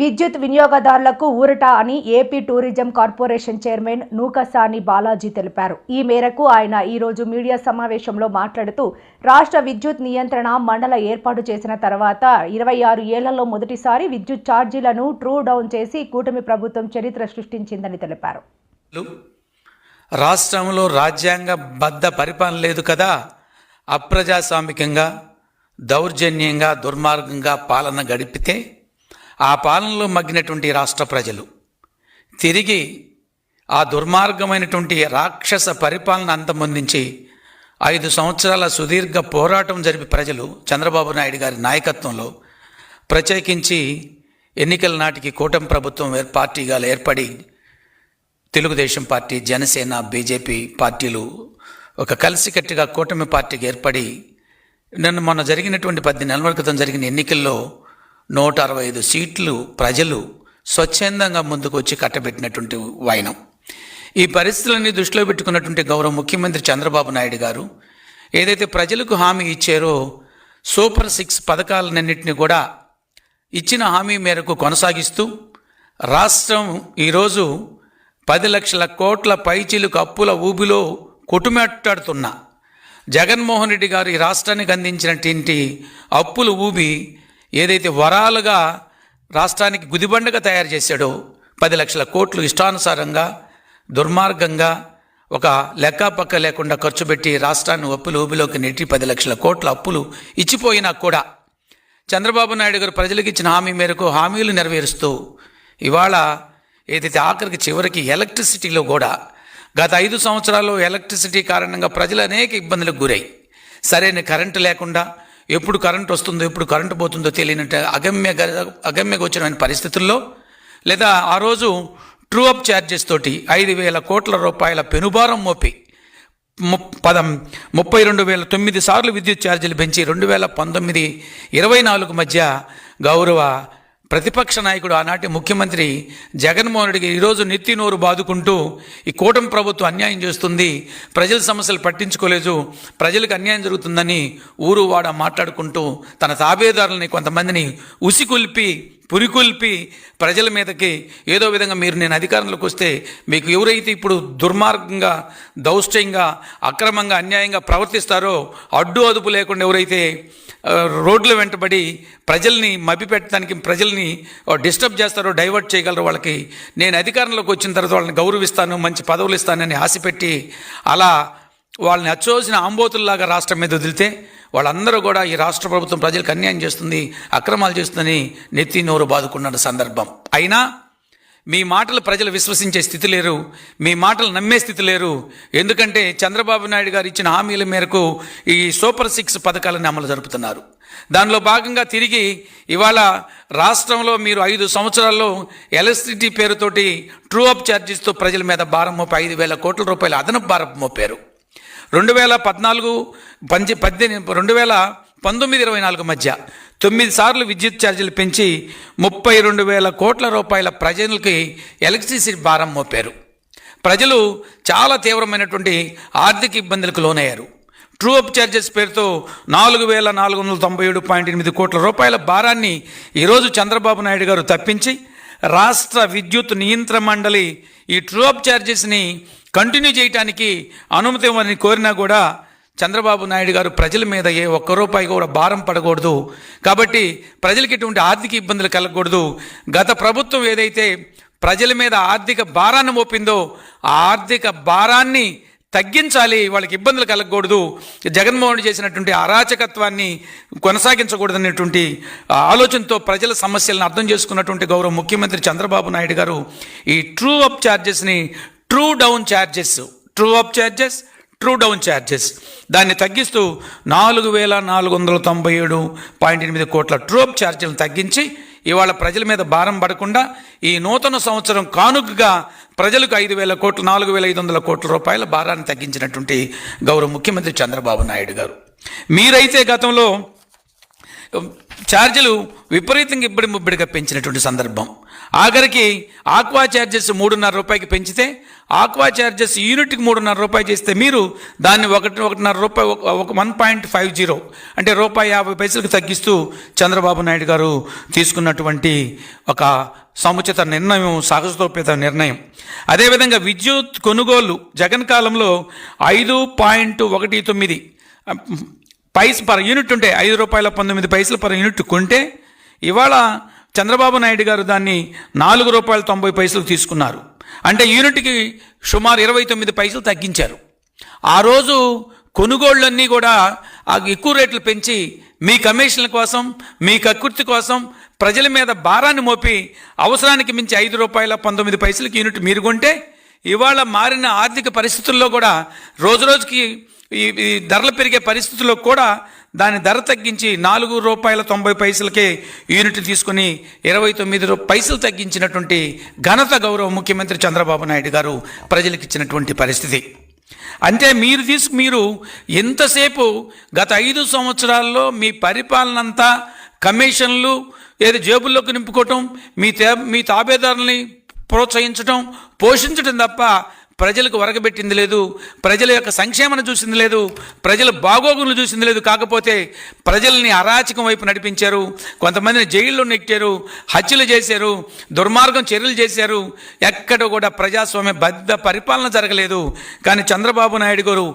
విద్యుత్ వినియోగదారులకు ఊరట అని AP tourism corporation chairman Nukasani Balaji తెలిపారు. ఈ మేరకు ఆయన ఈరోజు మీడియా సమావేశంలో మాట్లాడుతూ రాష్ట్ర విద్యుత్ నియంత్రణ మండల ఏర్పాటు చేసిన తర్వాత ఇరవై ఆరు ఏళ్ళలో మొదటిసారి విద్యుత్ ఛార్జీలను ట్రూ డౌన్ చేసి కూటమి ప్రభుత్వం చరిత్ర సృష్టించిందని తెలిపారు. రాష్ట్రంలో రాజ్యాంగ బద్ధ పరిపాలన లేదు కదా. అప్రజాస్వామికంగా దౌర్జన్యంగా దుర్మార్గంగా పాలన గడిపితే ఆ పాలనలో మగ్గినటువంటి రాష్ట్ర ప్రజలు తిరిగి ఆ దుర్మార్గమైనటువంటి రాక్షస పరిపాలన అంతమొందించి ఐదు సంవత్సరాల సుదీర్ఘ పోరాటం జరిపి ప్రజలు చంద్రబాబు నాయుడు గారి నాయకత్వంలో ప్రత్యేకించి ఎన్నికల నాటికి కూటమి ప్రభుత్వం పార్టీగా ఏర్పడి తెలుగుదేశం పార్టీ జనసేన బీజేపీ పార్టీలు ఒక కలిసికట్టుగా కూటమి పార్టీకి ఏర్పడి నన్ను మొన్న జరిగినటువంటి పది నెలల క్రితం జరిగిన ఎన్నికల్లో నూట అరవై ఐదు సీట్లు ప్రజలు స్వచ్ఛందంగా ముందుకు వచ్చి కట్టబెట్టినటువంటి వైనం. ఈ పరిస్థితులన్నీ దృష్టిలో పెట్టుకున్నటువంటి గౌరవ ముఖ్యమంత్రి చంద్రబాబు నాయుడు గారు ఏదైతే ప్రజలకు హామీ ఇచ్చారో సూపర్ సిక్స్ పథకాలన్నింటినీ కూడా ఇచ్చిన హామీ మేరకు కొనసాగిస్తూ రాష్ట్రం ఈరోజు పది లక్షల కోట్ల పైచీలకు అప్పుల ఊబిలో కొట్టుమెట్టాడుతున్న జగన్మోహన్ రెడ్డి గారు ఈ రాష్ట్రానికి అందించినటువంటి అప్పుల ఊబి ఏదైతే వరాలుగా రాష్ట్రానికి గుదిబండగా తయారు చేశాడో పది లక్షల కోట్లు ఇష్టానుసారంగా దుర్మార్గంగా ఒక లెక్కాపక్క లేకుండా ఖర్చు పెట్టి రాష్ట్రాన్ని అప్పులు ఊబిలోకి నెట్టి పది లక్షల కోట్ల అప్పులు ఇచ్చిపోయినా కూడా చంద్రబాబు నాయుడు గారు ప్రజలకు ఇచ్చిన హామీ మేరకు హామీలు నెరవేరుస్తూ ఇవాళ ఏదైతే ఆఖరికి చివరికి ఎలక్ట్రిసిటీలో కూడా గత ఐదు సంవత్సరాల్లో ఎలక్ట్రిసిటీ కారణంగా ప్రజలు అనేక ఇబ్బందులకు గురై సరైన కరెంటు లేకుండా ఎప్పుడు కరెంట్ వస్తుందో ఎప్పుడు కరెంటు పోతుందో తెలియనట్టు అగమ్య అగమ్య గోచరమైన పరిస్థితుల్లో లేదా ఆ రోజు ట్రూ అప్ ఛార్జెస్ తోటి ఐదు వేల కోట్ల రూపాయల పెనుభారం మోపి పదం ముప్పై రెండు వేల తొమ్మిది సార్లు విద్యుత్ ఛార్జీలు పెంచి రెండు వేల పంతొమ్మిది ఇరవై నాలుగు మధ్య గౌరవ ప్రతిపక్ష నాయకుడు ఆనాటి ముఖ్యమంత్రి జగన్మోహన్ రెడ్డికి ఈరోజు నెత్తి నోరు బాదుకుంటూ ఈ కూటమి ప్రభుత్వం అన్యాయం చేస్తుంది ప్రజల సమస్యలు పట్టించుకోలేదు ప్రజలకు అన్యాయం జరుగుతుందని ఊరు వాడ మాట్లాడుకుంటూ తన తాబేదారులని కొంతమందిని ఉసికొల్పి పురికొల్పి ప్రజల మీదకి ఏదో విధంగా మీరు నేను అధికారంలోకి వస్తే మీకు ఎవరైతే ఇప్పుడు దుర్మార్గంగా దౌష్టంగా అక్రమంగా అన్యాయంగా ప్రవర్తిస్తారో అడ్డు అదుపు లేకుండా ఎవరైతే రోడ్ల వెంటబడి ప్రజల్ని మభ్యపెట్టడానికి ప్రజల్ని డిస్టర్బ్ చేస్తారో డైవర్ట్ చేయగలరు వాళ్ళకి నేను అధికారంలోకి వచ్చిన తర్వాత వాళ్ళని గౌరవిస్తాను మంచి పదవులు ఇస్తానని ఆశపెట్టి అలా వాళ్ళని అచ్చోసిన ఆంబోతుల్లాగా రాష్ట్రం మీద వదిలితే వాళ్ళందరూ కూడా ఈ రాష్ట్ర ప్రభుత్వం ప్రజలకు అన్యాయం చేస్తుంది అక్రమాలు చేస్తుందని నెత్తి నోరు బాదుకున్న సందర్భం. అయినా మీ మాటలు ప్రజలు విశ్వసించే స్థితి లేరు. మీ మాటలు నమ్మే స్థితి లేరు. ఎందుకంటే చంద్రబాబు నాయుడు గారు ఇచ్చిన హామీల మేరకు ఈ సూపర్ సిక్స్ పథకాలను అమలు జరుపుతున్నారు. దానిలో భాగంగా తిరిగి ఇవాళ రాష్ట్రంలో మీరు ఐదు సంవత్సరాల్లో ఎలక్ట్రిసిటీ పేరుతోటి ట్రూ అప్ ఛార్జెస్తో ప్రజల మీద భారం మోపి ఐదు వేల కోట్ల రూపాయల అదనపు భారం మోపారు. రెండు వేల పద్నాలుగు పంచి పద్దెనిమిది రెండు వేల పంతొమ్మిది ఇరవై నాలుగు మధ్య తొమ్మిది సార్లు విద్యుత్ ఛార్జీలు పెంచి ముప్పై రెండు వేల కోట్ల రూపాయల ప్రజలకి ఎలక్ట్రిసిటీ భారం మోపారు. ప్రజలు చాలా తీవ్రమైనటువంటి ఆర్థిక ఇబ్బందులకు లోనయ్యారు. ట్రూ అప్ ఛార్జెస్ పేరుతో నాలుగు వేల నాలుగు వందల తొంభై ఏడు పాయింట్ ఎనిమిది కోట్ల రూపాయల భారాన్ని ఈరోజు చంద్రబాబు నాయుడు గారు తప్పించి రాష్ట్ర విద్యుత్ నియంత్రణ మండలి ఈ ట్రూ అప్ ఛార్జెస్ని కంటిన్యూ చేయడానికి అనుమతి ఇవ్వని కోరినా కూడా చంద్రబాబు నాయుడు గారు ప్రజల మీద ఏ ఒక్క రూపాయి కూడా భారం పడకూడదు. కాబట్టి ప్రజలకి ఎటువంటి ఆర్థిక ఇబ్బందులు కలగకూడదు. గత ప్రభుత్వం ఏదైతే ప్రజల మీద ఆర్థిక భారాన్ని మోపిందో ఆ ఆర్థిక భారాన్ని తగ్గించాలి వాళ్ళకి ఇబ్బందులు కలగకూడదు. జగన్మోహన్ చేసినటువంటి అరాచకత్వాన్ని కొనసాగించకూడదనేటువంటి ఆలోచనతో ప్రజల సమస్యలను అర్థం చేసుకున్నటువంటి గౌరవ ముఖ్యమంత్రి చంద్రబాబు నాయుడు గారు ఈ true up ఛార్జెస్ని true down charges true up charges true down charges దాన్ని తగ్గిస్తూ నాలుగు వేల నాలుగు వందల తొంభై ఏడు పాయింట్ ఎనిమిది కోట్ల ట్రూ అప్ ఛార్జీలను తగ్గించి ఇవాళ ప్రజల మీద భారం పడకుండా ఈ నూతన సంవత్సరం కానుకగా ప్రజలకు ఐదు వేల కోట్లు నాలుగు వేల ఐదు వందల కోట్ల రూపాయల భారాన్ని తగ్గించినటువంటి గౌరవ ముఖ్యమంత్రి చంద్రబాబు నాయుడు గారు. మీరైతే గతంలో ఛార్జీలు విపరీతంగా ఇబ్బడి ముబ్బడిగా పెంచినటువంటి సందర్భం. ఆఖరికి ఆక్వా ఛార్జెస్ మూడున్నర రూపాయికి పెంచితే ఆక్వా ఛార్జెస్ యూనిట్కి మూడున్నర రూపాయి చేస్తే మీరు దాన్ని ఒకటి ఒకటిన్నర రూపాయి ఒక- ఒక వన్ పాయింట్ ఫైవ్ జీరో అంటే రూపాయి యాభై పైసలకు తగ్గిస్తూ చంద్రబాబు నాయుడు గారు తీసుకున్నటువంటి ఒక సముచిత నిర్ణయం సాహసోపేత నిర్ణయం. అదేవిధంగా విద్యుత్ కొనుగోలు జగన్ కాలంలో ఐదు పాయింట్ ఒకటి తొమ్మిది పైస్ పర్ యూనిట్ ఉంటే ఐదు రూపాయల పంతొమ్మిది పైసలు పర్ యూనిట్ కొంటే ఇవాళ చంద్రబాబు నాయుడు గారు దాన్ని నాలుగు రూపాయల తొంభై పైసలు తీసుకున్నారు. అంటే యూనిట్కి సుమారు ఇరవై తొమ్మిది పైసలు తగ్గించారు. ఆ రోజు కొనుగోళ్ళన్నీ కూడా ఆ ఎక్కువ రేట్లు పెంచి మీ కమిషన్ల కోసం మీ కకృతి కోసం ప్రజల మీద భారాన్ని మోపి అవసరానికి మించి ఐదు రూపాయల పంతొమ్మిది పైసలకి యూనిట్ మీరు కొంటే ఇవాళ మారిన ఆర్థిక పరిస్థితుల్లో కూడా రోజు రోజుకి ఈ ధరలు పెరిగే పరిస్థితుల్లో కూడా దాని ధర తగ్గించి నాలుగు రూపాయల తొంభై పైసలకే యూనిట్ తీసుకుని ఇరవై తొమ్మిది పైసలు తగ్గించినటువంటి ఘనత గౌరవ ముఖ్యమంత్రి చంద్రబాబు నాయుడు గారు ప్రజలకు ఇచ్చినటువంటి పరిస్థితి. అంటే మీరు తీసుకు మీరు ఎంతసేపు గత ఐదు సంవత్సరాల్లో మీ పరిపాలన అంతా కమిషన్లు ఏది జేబుల్లోకి నింపుకోవటం మీ తే మీ తాబేదారుల్ని ప్రోత్సహించడం పోషించడం తప్ప ప్రజలకు వరగబెట్టింది లేదు ప్రజల యొక్క సంక్షేమను చూసింది లేదు ప్రజల బాగోగులు చూసింది లేదు. కాకపోతే ప్రజల్ని అరాచకం వైపు నడిపించారు కొంతమందిని జైల్లో నెట్టారు హత్యలు చేశారు దుర్మార్గం చర్యలు చేశారు. ఎక్కడ కూడా ప్రజాస్వామ్య బద్ద పరిపాలన జరగలేదు. కానీ చంద్రబాబు నాయుడు గారు